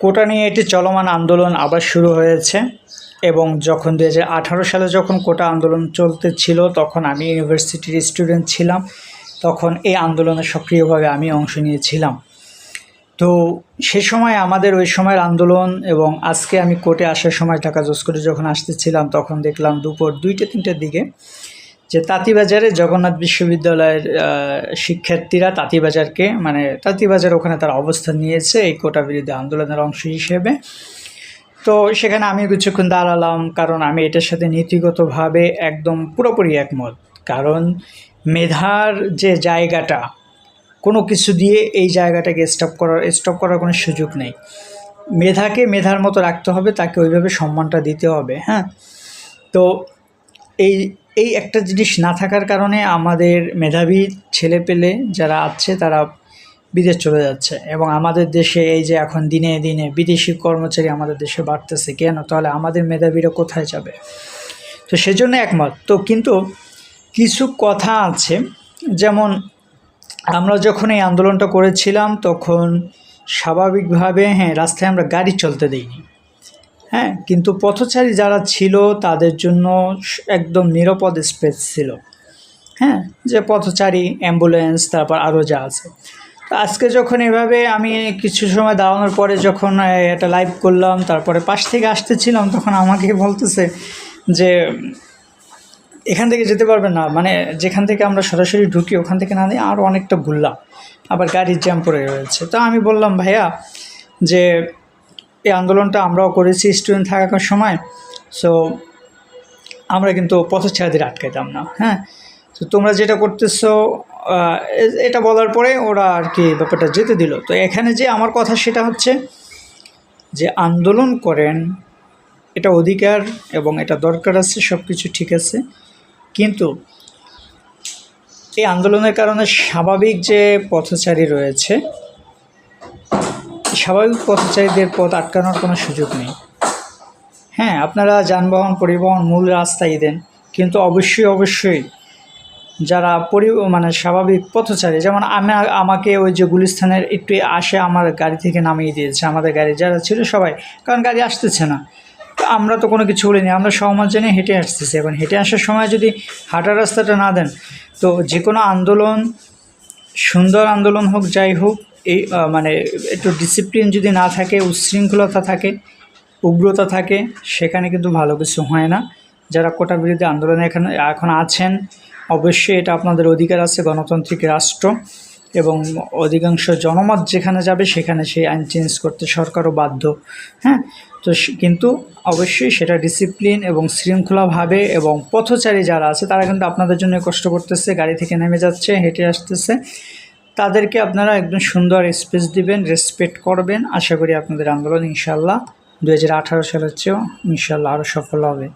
কোটা নিয়ে একটি চলমান আন্দোলন আবার শুরু হয়েছে এবং যখন দু হাজার আঠারো সালে যখন কোটা আন্দোলন চলতে ছিল তখন আমি ইউনিভার্সিটির স্টুডেন্ট ছিলাম। তখন এই আন্দোলনে সক্রিয়ভাবে আমি অংশ নিয়েছিলাম। তো সে সময় আমাদের ওই সময়ের আন্দোলন এবং আজকে আমি কোর্টে আসার সময় ঢাকা জজ করে যখন আসতেছিলাম, তখন দেখলাম দুপুর দুইটা, তিনটার দিকে যে তাঁতিবাজারে জগন্নাথ বিশ্ববিদ্যালয়ের শিক্ষার্থীরা তাঁতিবাজারকে মানে তাঁতিবাজার ওখানে তারা অবস্থান নিয়েছে এই কোটা বিরোধী আন্দোলনের অংশ হিসেবে। তো সেখানে আমি কিছুক্ষণ দাঁড়ালাম কারণ আমি এটার সাথে নীতিগতভাবে একদম পুরোপুরি একমত। কারণ মেধার যে জায়গাটা, কোনো কিছু দিয়ে এই জায়গাটাকে স্টপ করার স্টপ করার কোনো সুযোগ নেই। মেধাকে মেধার মতো রাখতে হবে, তাকে ওইভাবে সম্মানটা দিতে হবে হ্যাঁ? তো এই এই একটা জিনিস না থাকার কারণে আমাদের মেধাবী ছেলে পেলে যারা আছে তারা বিদেশ চলে যাচ্ছে এবং আমাদের দেশে এই যে এখন দিনে দিনে বিদেশি কর্মচারী আমাদের দেশে বাড়তেছে, কেন? তাহলে আমাদের মেধাবীরা কোথায় যাবে? তো সেজন্য একমত। তো কিন্তু কিছু কথা আছে, যেমন আমরা যখন এই আন্দোলনটা করেছিলাম তখন স্বাভাবিকভাবে হ্যাঁ রাস্তায় আমরা গাড়ি চলতে দিইনি। হ্যাঁ কিন্তু পথচারী যারা ছিল তাদের জন্য একদম নিরাপদ স্পেস ছিল। হ্যাঁ যে পথচারী, অ্যাম্বুলেন্স, তারপর আরও যা আছে। তো আজকে যখন এভাবে আমি কিছু সময় দাঁড়ানোর পরে যখন এটা লাইভ করলাম, তারপরে পাশ থেকে আসতেছিলাম, তখন আমাকে বলতেছে যে, এখান থেকে যেতে পারবে না। মানে যেখান থেকে আমরা সরাসরি ঢুকি, ওখান থেকে না দিয়ে আরও অনেকটা ঘুরলাম। আবার গাড়ির জ্যাম পড়ে রয়েছে। তো আমি বললাম, ভাইয়া, যে এই আন্দোলনটা আমরাও করেছি স্টুডেন্ট থাকার সময়। সো আমরা কিন্তু পথচারীদের আটকাইতাম না হ্যাঁ? তো তোমরা যেটা করতেছো এটা বলার পরে ওরা আর কি ব্যাপারটা যেতে দিল। তো এখানে যে আমার কথা সেটা হচ্ছে যে আন্দোলন করেন, এটা অধিকার এবং এটা দরকার আছে সব কিছু ঠিক আছে। কিন্তু এই আন্দোলনের কারণে স্বাভাবিক যে পথচারী রয়েছে স্বাভাবিক পথচারীদের পথ আটকানোর কোনো সুযোগ নেই। হ্যাঁ আপনারা যানবাহন, পরিবহন, মূল রাস্তায় দেন কিন্তু অবশ্যই অবশ্যই যারা পরি মানে স্বাভাবিক পথচারী, যেমন আমি, আমাকে ওই যে গুলিস্থানের একটু আসে আমার গাড়ি থেকে নামিয়ে দিয়েছে, আমাদের গাড়ি যারা ছিল সবাই, কারণ গাড়ি আসতেছে না। আমরা তো কোনো কিছু বলিনি, আমরা সহমত জেনে হেঁটে আসতেছি। এখন হেঁটে আসার সময় যদি হাঁটার রাস্তাটা না দেন, তো যে কোনো আন্দোলন, সুন্দর আন্দোলন হোক, যাই হোক এই মানে একটু ডিসিপ্লিন যদি না থাকে উচ্ছৃঙ্খলতা থাকে, উগ্রতা থাকে, সেখানে কিন্তু ভালো কিছু হয় না। যারা কোটা বিরোধী আন্দোলনে এখানে, এখন আছেন, অবশ্যই এটা আপনাদের অধিকার আছে, গণতান্ত্রিক রাষ্ট্র এবং অধিকাংশ জনমত যেখানে যাবে, সেখানে সেই আইন চেঞ্জ করতে সরকারও বাধ্য হ্যাঁ? তো কিন্তু অবশ্যই সেটা ডিসিপ্লিন এবং শৃঙ্খলাভাবে এবং পথচারী যারা আছে, তারা কিন্তু আপনাদের জন্য কষ্ট করতেছে, গাড়ি থেকে নেমে যাচ্ছে, হেঁটে আসতেছে। তাদেরকে আপনারা একদম সুন্দর স্পেস দিবেন রেসপেক্ট করবেন। আশা করি আপনাদের আন্দোলন ইনশাল্লাহ দু হাজার আঠারো সালের চেয়েও ইনশাল্লাহ আরও সফল হবে।